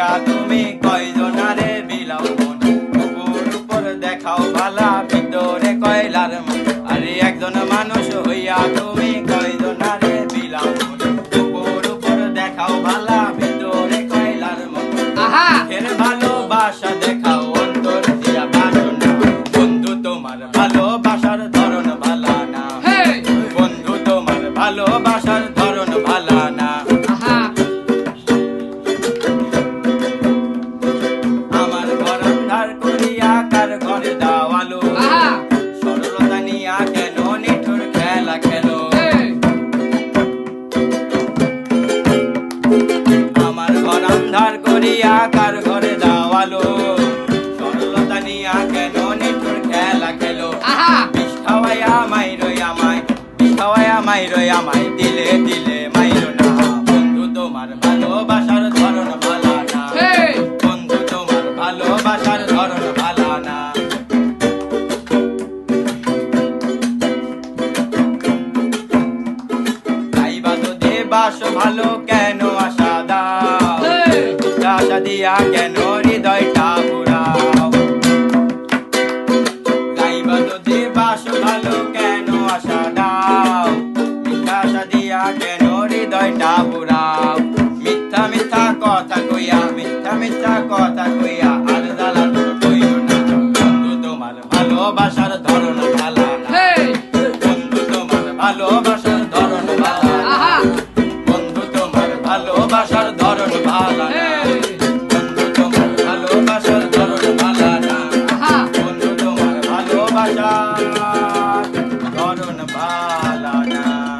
তুমি কয়জনারে বিলাও মন। উপর দেখাও ভালা ভিতরে কয়লার মন। আরে একজন মানুষ হইয়া তুমি কয়জনারে বিলাও মন। উপর দেখাও ভালা ভিতরে কয়লার মন। আহা! এর ভালোবাসা দেখাও অন্তর দিয়া বন্ধু তোমার ভালোবাসার ধরন ভালা না। বন্ধু তোমার ভালোবাসার ধরন ভালা না। করিয়া কার ঘরে দাওয়ালো সরলতা নিয়া কেন নিঠুর খেলা খেলো? বিষ খাওয়াইয়া মাইরো আমায় বিষ খাওয়াইয়া মাইরো আমায়। দিলে দিলে মাইরো না। বন্ধু তোমার ভালোবাসার ধরন ভালা না। বন্ধু তোমার ভালোবাসার ধরন ভালা না। বাস ভালো কেন আশা দিয়া কেন হৃদয়টা বুড়াও গাইবা যদি বাস ভালো কেন আশা দাও? মিথ্যা আশা দিয়া কেন হৃদয়টা বুড়াও মিথ্যা মিথ্যা কথা কইয়া মিথ্যা মিথ্যা কথা কইয়া আর জ্বালা কইও না। বন্ধু তোমার ভালোবাসার ধরন ভালা না বন্ধু তোমার ভালোবাসার ধরন ভালা বন্ধু তোমার ভালোবাসার ধরন ভালা না Corona Balana